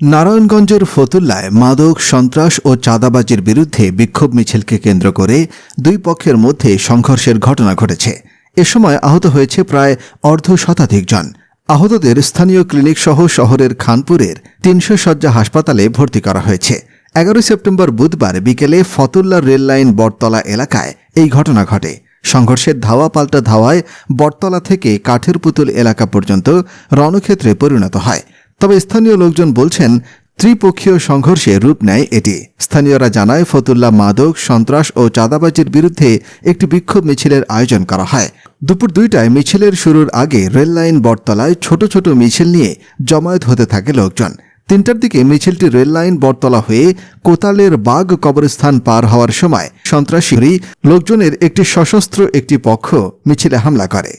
নারায়ণগঞ্জের ফতুল্লায় মাদক, সন্ত্রাস ও চাঁদাবাজির বিরুদ্ধে বিক্ষোভ মিছিলকে কেন্দ্র করে দুই পক্ষের মধ্যে সংঘর্ষের ঘটনা ঘটেছে। এ সময় আহত হয়েছে প্রায় অর্ধ শতাধিক জন। আহতদের স্থানীয় ক্লিনিক সহ শহরের খানপুরের তিনশো শয্যা হাসপাতালে ভর্তি করা হয়েছে। এগারোই সেপ্টেম্বর বুধবার বিকেলে ফতুল্লা রেললাইন বটতলা এলাকায় এই ঘটনা ঘটে। সংঘর্ষের ধাওয়া পাল্টা ধাওয়ায় বটতলা থেকে কাঠের পুতুল এলাকা পর্যন্ত রণক্ষেত্রে পরিণত হয়। তবে স্থানীয় লোকজন বলছেন, ত্রিপক্ষীয় সংঘর্ষে রূপ নেয় এটি। স্থানীয়রা জানায়, ফতুল্লা মাদক, সন্ত্রাস ও চাঁদাবাজির বিরুদ্ধে একটি বিক্ষোভ মিছিলের আয়োজন করা হয়। দুপুর দুইটায় মিছিলের শুরুর আগে রেললাইন বটতলায় ছোট ছোট মিছিল নিয়ে জমায়েত হতে থাকে লোকজন। তিনটার দিকে মিছিলটি রেললাইন বটতলা হয়ে কোতালের বাঘ কবরস্থান পার হওয়ার সময় সন্ত্রাসী লোকজনের একটি সশস্ত্র একটি পক্ষ মিছিলে হামলা করে।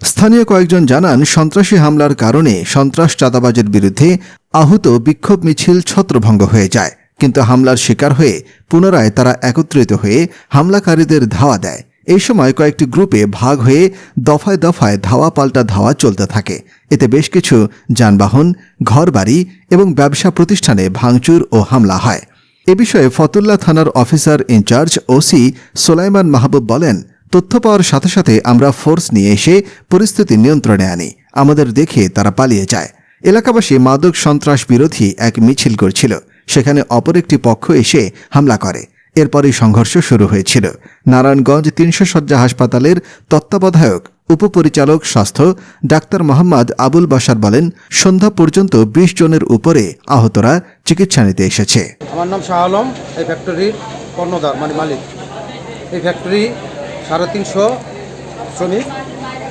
স্থানীয় কয়েকজন জানান, সন্ত্রাসী হামলার কারণে সন্ত্রাস চাঁদাবাজের বিরুদ্ধে আহত বিক্ষোভ মিছিল ছত্রভঙ্গ হয়ে যায়। কিন্তু হামলার শিকার হয়ে পুনরায় তারা একত্রিত হয়ে হামলাকারীদের ধাওয়া দেয়। এই সময় কয়েকটি গ্রুপে ভাগ হয়ে দফায় দফায় ধাওয়া পাল্টা ধাওয়া চলতে থাকে। এতে বেশ কিছু যানবাহন, ঘরবাড়ি এবং ব্যবসা প্রতিষ্ঠানে ভাঙচুর ও হামলা হয়। এ বিষয়ে ফতুল্লা থানার officer in charge OC Solaiman Mahbub বলেন তথ্য পাওয়ার সাথে সাথে আমরা ফোর্স নিয়ে এসে পরিস্থিতি নিয়ন্ত্রণে আনি, আমাদের দেখে তারা পালিয়ে যায়। এলাকাবাসী মাদক সন্ত্রাস বিরোধী এক মিছিল করছিল, সেখানে অপর একটি পক্ষ এসে হামলা করে। এরপরই সংঘর্ষ শুরু হয়েছিল। নারায়ণগঞ্জ তিনশো শয্যা হাসপাতালের তত্ত্বাবধায়ক, উপপরিচালক স্বাস্থ্য ডাক্তার মোহাম্মদ আবুল বাসার বলেন, সন্ধ্যা পর্যন্ত বিশ জনের উপরে আহতরা চিকিৎসা নিতে এসেছে। আমার নাম শাহ আলম, এই ফ্যাক্টরির কর্ণধার মানে মালিক। এই ফ্যাক্টরি সাড়ে তিনশো শ্রমিক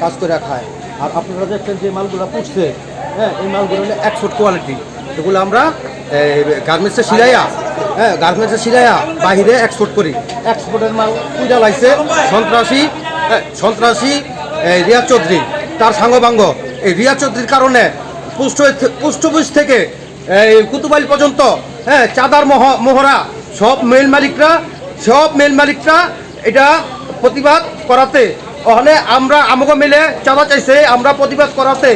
কাজ করে খায়। আর আপনারা দেখছেন যে মালগুলো পুষছে হ্যাঁ এই মালগুলো হলো একশোট কোয়ালিটি এগুলো আমরা গার্মেন্টসে সিলাইয়া হ্যাঁ গার্মেন্টসে সিলাইয়া বাহিরে এক্সপোর্ট করি। এক্সপোর্টের মাল পূজা লাগছে সন্ত্রাসী হ্যাঁ, সন্ত্রাসী রিয়া চৌধুরী তার সাঙ্গবাঙ্গ এই রিয়া চৌধুরীর কারণে পুষ্ট পুষ্টভুজ থেকে এই কুতুবাইল পর্যন্ত হ্যাঁ চাঁদার মহ মোহরা সব মেল মালিকরা সব মেল মালিকরা এটা প্রতিবাদ করাতে। ওখানে আমরা আমাকে মিলে চাঁদা চাইছে, আমরা প্রতিবাদ করাতে।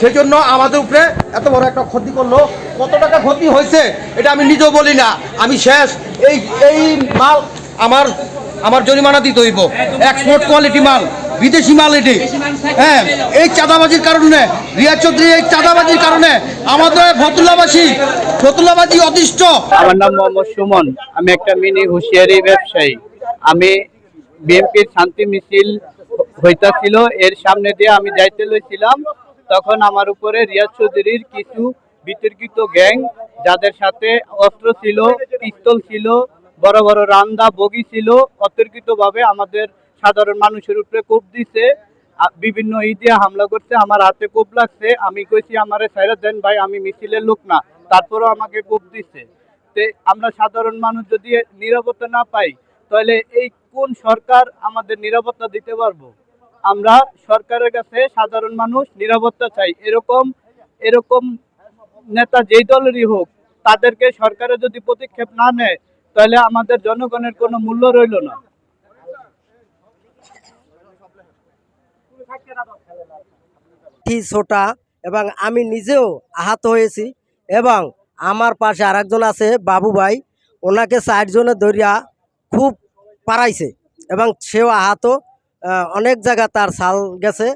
সেই জন্য আমাদের উপরে এত বড় একটা ক্ষতি করল। কত টাকা ক্ষতি হয়েছে, এটা আমি নিজেও বলি না। আমি শেষ। এই এই মাল আমার আমার জরিমানা দিতে হইব। এক্সপোর্ট কোয়ালিটি মাল। বিদেশি মাল এটি। হ্যাঁ এই চাঁদাবাজির কারণে রিয়া চৌধুরী এই চাঁদাবাজির কারণে আমাদের ফতুল্লাবাসী ফতুল্লাবাজি অতিষ্ঠ। আমার নাম মোহাম্মদ সুমন আমি একটা মিনি হুঁশিয়ারি ব্যবসায়ী। আমি বিএনপির শান্তি মিছিল হইতাছিল এর সামনে দিয়ে আমি যাইতে লইছিলাম। তখন আমার উপরে রিয়াজ চৌধুরীর কিছু বিতর্কিত গ্যাং যাদের সাথে অস্ত্র ছিল পিস্তল ছিল বড় বড় রান্দা বগি ছিল অতর্কিত ভাবে আমাদের সাধারণ মানুষের উপরে কোপ দিছে বিভিন্ন ঈদে হামলা করছে, আমার হাতে কোপ লাগছে, আমি কইছি, আমারে সাইরা দেন ভাই, আমি মিছিলের লোক না। তারপরেও আমাকে কোপ দিছে। তে আমরা সাধারণ মানুষ যদি নিরাপত্তা না পাই, তাহলে এই কোন সরকার আমাদের নিরাপত্তা দিতে পারব? আমরা সরকারের কাছে সাধারণ মানুষ নিরাপত্তা চাই। এরকম এরকম নেতা যেই দলেরই হোক, তাদেরকে সরকারে যদি পদক্ষেপ না নেয়, তাহলে আমাদের জনগণের কোনো মূল্য রইল না। লাঠি ছোটা এবং আমি নিজেও আহত হয়েছি এবং আমার পাশে আরেকজন আছে বাবু ভাই, ওনাকে চারজনে ধরিয়া খুব পারাইছে এবং সেও আহত অনেক জায়গা তার সাল গেছে।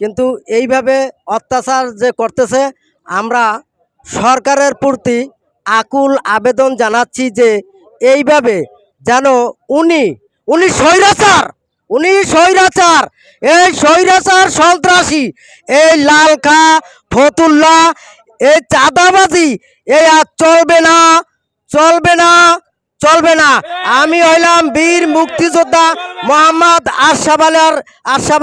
কিন্তু এইভাবে অত্যাচার যে করতেছে, আমরা সরকারের প্রতি আকুল আবেদন জানাচ্ছি যে এইভাবে যেন উনি উনি স্বৈরাচার! উনি স্বৈরাচার। এই স্বৈরাচার সন্ত্রাসী, এই লালখা ফতুল্লা, এই চাঁদাবাজি, এই আর চলবে না চলবে না চলবে না। আমি হইলাম বীর মুক্তিযোদ্ধা মোহাম্মদ আশরাফ আলিয়ার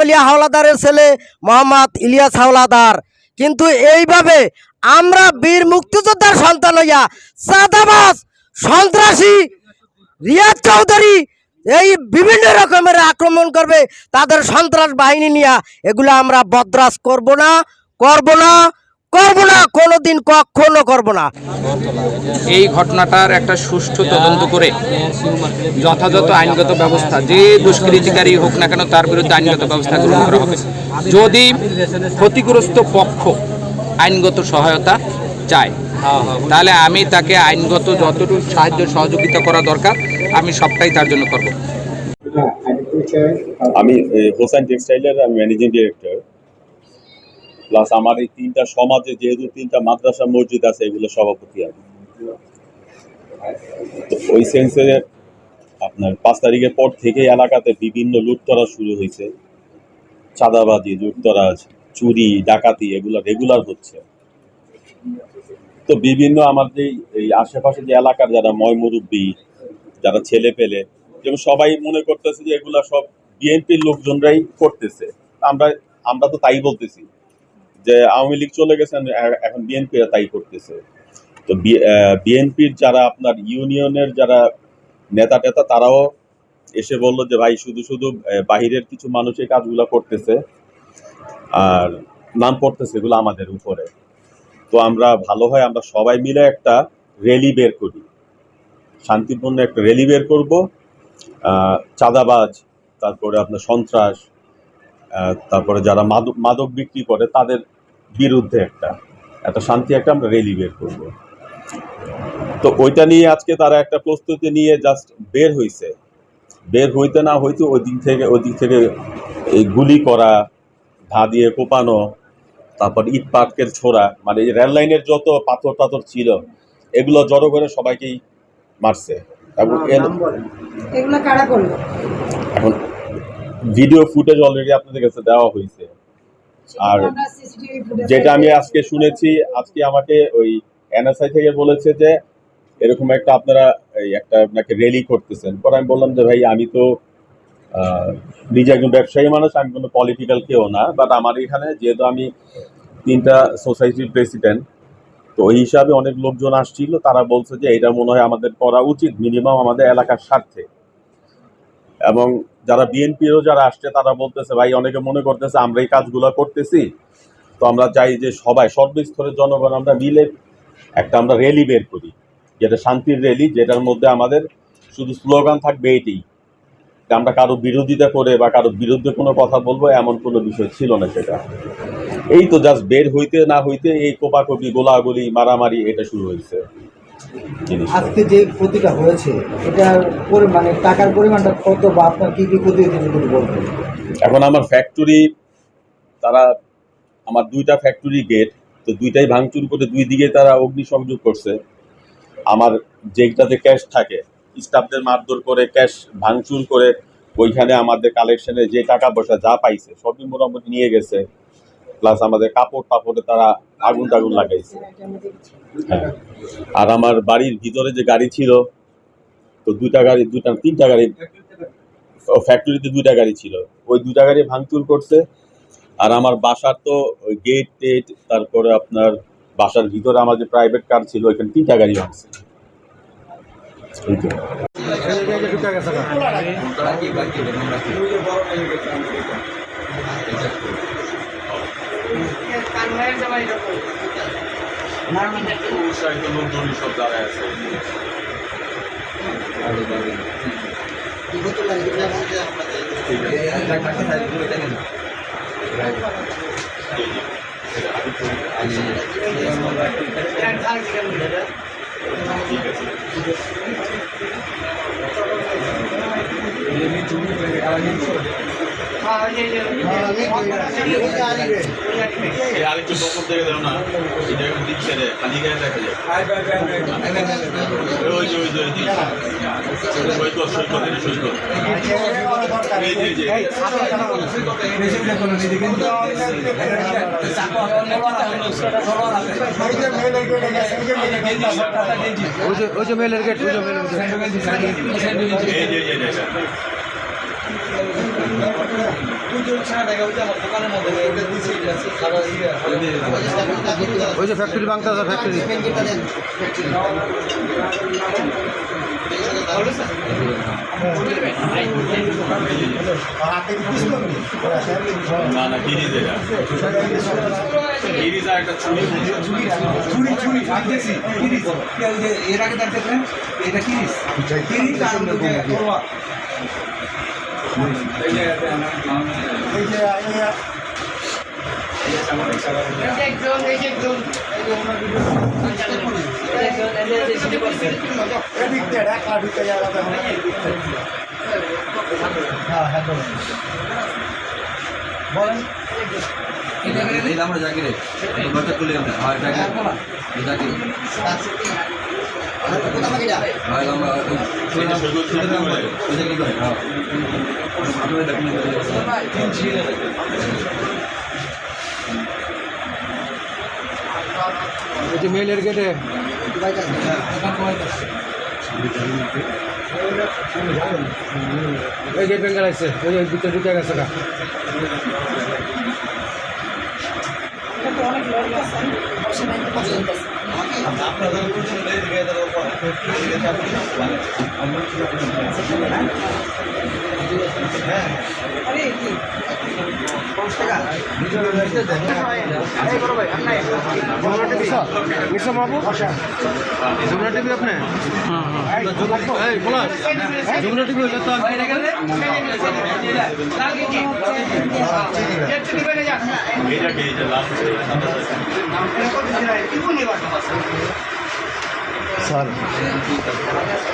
আলিয়া হাওলাদারের ছেলে মোহাম্মদ ইলিয়াস হাওলাদার। কিন্তু এইভাবে আমরা বীর মুক্তিযোদ্ধার সন্তান হইয়া চাঁদাবাজ, সন্ত্রাসী রিয়াজ চৌধুরী এই বিভিন্ন রকমের আক্রমণ করবে, তাদের সন্ত্রাস বাহিনী নিয়ে এগুলো আমরা বদ্রাস করব না করব না করব না, কোনোদিন কখনো করব না। এই ঘটনাটার একটা সুষ্ঠু তদন্ত করে যথাযথ আইনগত ব্যবস্থা, যে দুষ্কৃতিকারী হোক না কেন তার বিরুদ্ধে আইনগত ব্যবস্থা গ্রহণ করা হবে। যদি ক্ষতিগ্রস্ত পক্ষ আইনগত সহায়তা চায় তাহলে আমি তাকে আইনগত যতটুকু সাহায্য, সহযোগিতা করা দরকার, আমি সবটাই তার জন্য করব। আমি হোসেন টেক্সটাইলের ম্যানেজিং ডিরেক্টর। প্লাস আমার এই তিনটা সমাজে যেহেতু তিনটা মাদ্রাসা, মসজিদ আছে, এগুলো সভাপতি আমি। ওই সেন্সে আপনার পাঁচ তারিখের পর থেকে এলাকাতে বিভিন্ন লুটতরা শুরু হয়েছে। চাঁদাবাজি লুটতরাজ চুরি, ডাকাতি, এগুলো রেগুলার হচ্ছে। তো বিভিন্ন আমার যে এই আশেপাশে যে এলাকার যারা ময়মুরব্বী যারা ছেলে পেলে, যেমন সবাই মনে করতেছে যে এগুলা সব বিএনপির লোকজনরাই করতেছে। আমরা আমরা তো তাই বলতেছি যে আওয়ামী লীগ চলে গেছেন এখন বিএনপি তাই করতেছে। তো বিএনপির যারা আপনার ইউনিয়নের যারা নেতা টেতা, তারাও এসে বলল যে ভাই শুধু শুধু বাহিরের কিছু মানুষ এই কাজগুলো করতেছে, আর নাম পড়তেছে এগুলো আমাদের উপরে। তো আমরা ভালো হয় আমরা সবাই মিলে একটা র্যালি বের করি। শান্তিপূর্ণ একটা র্যালি বের করব। চাঁদাবাজ, তারপরে আপনার সন্ত্রাস তারপরে যারা মাদক মাদক বিক্রি করে তাদের বিরুদ্ধে একটা একটা শান্তি, একটা আমরা র্যালি বের করব। তো ওইটা নিয়ে আজকে তারা একটা প্রস্তুতি নিয়ে জাস্ট বের হইছে। বের হইতে না হইতে ওই দিক থেকে, ওই দিক থেকে এই গুলি করা, ধা দিয়ে কোপানো তারপর ইট পাটকের ছোড়া মানে এই রেল লাইনের যত পাথর টাথর ছিল এগুলো জড়ো করে সবাইকেই মারছে। এবং করল? এখন ভিডিও ফুটেজ অলরেডি আপনাদের কাছে দেওয়া হয়েছে। আর যেটা আমি আজকে শুনেছি আজকে আমাকে ওই এনএসআই থেকে বলেছে যে এরকম একটা আপনারা এই একটা আপনাকে র্যালি করতেছেন। পরে আমি বললাম যে ভাই আমি তো নিজে একজন ব্যবসায়ী মানুষ, আমি কোনো পলিটিক্যাল কেউ না বাট আমার এখানে যেহেতু আমি তিনটা সোসাইটির প্রেসিডেন্ট তো ওই হিসাবে অনেক লোকজন আসছিল, তারা বলছে যে এটা মনে হয় আমাদের করা উচিত মিনিমাম আমাদের এলাকার স্বার্থে। এবং যারা বিএনপিরও যারা আসছে, তারা বলতেছে, ভাই, অনেকে মনে করতেছে আমরা এই কাজগুলো করতেছি, তো আমরা চাই যে সবাই, সর্বস্তরের জনগণ আমরা মিলে একটা আমরা র্যালি বের করি, যেটা শান্তির র্যালি যেটার মধ্যে আমাদের শুধু স্লোগান থাকবে এইটাই। যে আমরা কারও বিরোধিতা করে বা কারও বিরুদ্ধে কোনো কথা বলব এমন কোনো বিষয় ছিল না সেটা। এই তো জাস্ট বের হইতে না হইতে এই কোপাকপি গোলাগুলি মারামারি এটা শুরু হয়েছে। আজকে যে ক্ষতিটা হয়েছে এটার পরি- মানে টাকার পরিমাণটা কত বা আপনার কি কি ক্ষতি হয়েছে যদি বলতেন? এখন আমার ফ্যাক্টরি তারা আমার দুইটা ফ্যাক্টরি গেট তো দুইটাই ভাঙচুর করে দুই দিকে তারা অগ্নিসংযোগ করছে। আমার যেটাতে ক্যাশ থাকে স্টাফদের মারধর করে, ক্যাশ ভাঙচুর করে ওইখানে আমাদের কালেকশনে যে টাকা পয়সা যা পাইছে, সবই মোটামুটি নিয়ে গেছে। প্লাস আমাদের কাপড় টাপড়ে তারা আগুন টাগুন লাগাইছে। হ্যাঁ। আর আমার বাড়ির ভিতরে যে গাড়ি ছিল, তো দুইটা গাড়ি, দুইটা, তিনটা গাড়ি ফ্যাক্টরিতে দুইটা গাড়ি ছিল। ওই দুইটা গাড়ি ভাঙচুর করছে। আর আমার বাসার তো গেট টেট তারপরে আপনার বাসার ভিতরে আমার যে প্রাইভেট কার ছিল, ওইখানে তিনটা গাড়ি ভাঙছে। উৎসাহিত লোকজনই সব দাঁড়ায় আছে ঠিক আছে এই আরেকটু বকর দেখে দাও না ওই যে মেলের গেট ওই যে মেলের গেট। ওই যে ফ্যাক্টরি আছে ফ্যাক্টরি না না গিরিজ এটা গিরিজ আর একটা ছুরি চুরি চুরি আমি দেখছি কিরিস এর আগে দেখতেন এটা কিরিস কিরিস আর যে একজন আমরা জাকি রে ঘরটা আমরা এটা হ্যাঁ এই যে মেলের গেটে এই গেট বেঙ্গাল আছে ওই যে ভিতরে ঢুকে গেছে হ্যাঁ, হ্যাঁ। না যমুনা টিভি আপনি যমুনা টিভি হইলে তো এইটাকে এই যে লাস্ট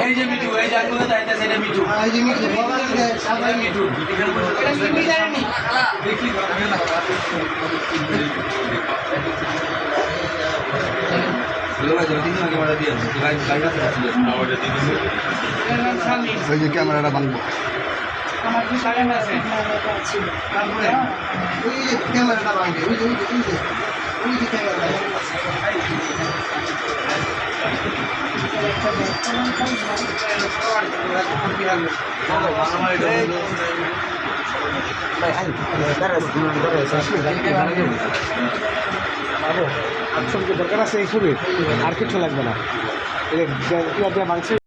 এই যে মিঠু এই যে আঙ্গুলে যাইতেছে এটা মিঠু। এই যে মিঠু সাদা মিঠু। এটা মিঠু জানি দেখি হ্যালো ভাই যদি না ক্যামেরা দিয়ে ভাই ভাই কাছে আছে ক্যামেরাটা ভাঙবো তারপরে ওই যে ক্যামেরাটা ভাঙবে ওই যে ওই যে। আর কিছু লাগবে না ইয়া